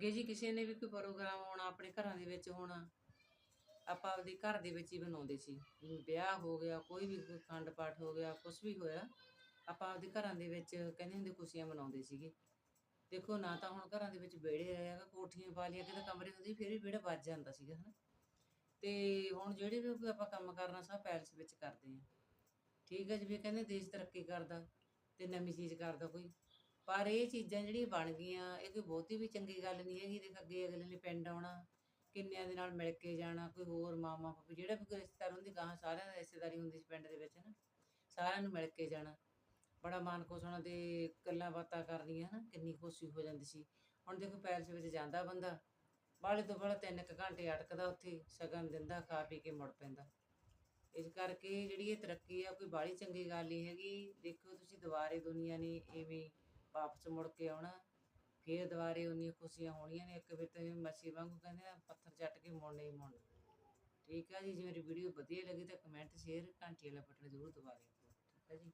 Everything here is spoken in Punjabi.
ਅੱਗੇ ਜੀ ਕਿਸੇ ਨੇ ਵੀ ਕੋਈ ਪ੍ਰੋਗਰਾਮ ਹੋਣਾ ਆਪਣੇ ਘਰਾਂ ਦੇ ਵਿੱਚ ਹੋਣਾ, ਆਪਾਂ ਆਪਦੇ ਘਰ ਦੇ ਵਿੱਚ ਹੀ ਬਣਾਉਂਦੇ ਸੀ। ਵਿਆਹ ਹੋ ਗਿਆ, ਕੋਈ ਵੀ ਕੋਈ ਖੰਡ ਪਾਠ ਹੋ ਗਿਆ ਕੁਝ ਵੀ ਹੋਇਆ, ਆਪਾਂ ਆਪਦੇ ਘਰਾਂ ਦੇ ਵਿੱਚ ਕਹਿੰਦੇ ਹੁੰਦੇ ਖੁਸ਼ੀਆਂ ਮਨਾਉਂਦੇ ਸੀਗੇ। ਦੇਖੋ ਨਾ ਤਾਂ ਹੁਣ ਘਰਾਂ ਦੇ ਵਿੱਚ ਵਿਹੜੇ ਹੈਗਾ ਕੋਠੀਆਂ ਪਾ ਲਿਆ ਕਿਤੇ ਕਮਰੇ ਹੁੰਦੇ ਫਿਰ ਵੀ ਵਿਹੜਾ ਵੱਜ ਜਾਂਦਾ ਸੀਗਾ, ਹਨਾ। ਤੇ ਹੁਣ ਜਿਹੜੇ ਵੀ ਕੋਈ ਆਪਾਂ ਕੰਮ ਕਰਨਾ, ਸਭ ਪੈਲਸ ਵਿੱਚ ਕਰਦੇ ਆ। ਠੀਕ ਹੈ ਜਿਵੇਂ ਕਹਿੰਦੇ ਦੇਸ਼ ਤਰੱਕੀ ਕਰਦਾ, ਤੇ ਨਵੀਂ ਚੀਜ਼ ਕਰਦਾ ਕੋਈ। ਪਰ ਇਹ ਚੀਜ਼ਾਂ ਜਿਹੜੀਆਂ ਬਣ ਗਈਆਂ, ਇਹ ਕੋਈ ਬਹੁਤੀ ਵੀ ਚੰਗੀ ਗੱਲ ਨਹੀਂ ਹੈਗੀ, ਦੇਖ ਅੱਗੇ ਅਗਲੇ ਨੇ ਪਿੰਡ ਆਉਣਾ, ਕਿੰਨਿਆਂ ਦੇ ਨਾਲ ਮਿਲ ਕੇ ਜਾਣਾ, ਕੋਈ ਹੋਰ ਮਾਮਾ ਪਾਪਾ ਜਿਹੜਾ ਵੀ ਕੋਈ ਰਿਸ਼ਤੇਦਾਰ ਹੁੰਦੀ, ਗਾਹਾਂ ਸਾਰਿਆਂ ਦੀ ਰਿਸ਼ਤੇਦਾਰੀ ਹੁੰਦੀ ਸੀ ਪਿੰਡ ਦੇ ਵਿੱਚ ਨਾ, ਸਾਰਿਆਂ ਨੂੰ ਮਿਲ ਕੇ ਜਾਣਾ। ਬੜਾ ਮਨ ਖੁਸ਼ ਹੋਣਾ ਤੇ ਗੱਲਾਂ ਬਾਤਾਂ ਕਰਨੀਆਂ ਨਾ ਕਿੰਨੀ ਖੁਸ਼ੀ ਹੋ ਜਾਂਦੀ ਸੀ। ਹੁਣ ਦੇਖੋ ਪੈਲਸ ਵਿੱਚ ਜਾਂਦਾ ਬੰਦਾ, ਬਾਹਲੇ ਤੋਂ ਬਾਹਲਾ ਤਿੰਨ ਕੁ ਘੰਟੇ ਅਟਕਦਾ ਉੱਥੇ, ਸ਼ਗਨ ਦਿੰਦਾ, ਖਾ ਪੀ ਕੇ ਮੁੜ ਪੈਂਦਾ। ਇਸ ਕਰਕੇ ਜਿਹੜੀ ਇਹ ਤਰੱਕੀ ਆ, ਕੋਈ ਬਾਹਲੀ ਚੰਗੀ ਗੱਲ ਨਹੀਂ ਹੈਗੀ, ਦੇਖੋ ਤੁਸੀਂ ਦੁਬਾਰੇ ਦੁਨੀਆ ਨੇ ਐਵੇਂ ਵਾਪਸ ਮੁੜ ਕੇ ਆਉਣਾ, ਫੇਰ ਦੁਬਾਰੇ ਉਨੀਆਂ ਖੁਸ਼ੀਆਂ ਹੋਣੀਆਂ ਨੇ, ਇੱਕ ਫਿਰ ਤੇ ਮੱਛੀ ਵਾਂਗੂ ਕਹਿੰਦੇ ਆ, ਪੱਥਰ ਚੱਟ ਕੇ ਮੁੜਨੇ ਹੀ ਮੁੜਨਾ। ਠੀਕ ਆ ਜੀ, ਜੇ ਮੇਰੀ ਵੀਡੀਓ ਵਧੀਆ ਲੱਗੀ ਤਾਂ ਕਮੈਂਟ ਸ਼ੇਅਰ ਘੰਟੀ ਵਾਲਾ ਬਟਨ ਜ਼ਰੂਰ ਦਬਾ ਦਿਓ। ਠੀਕ ਹੈ ਜੀ।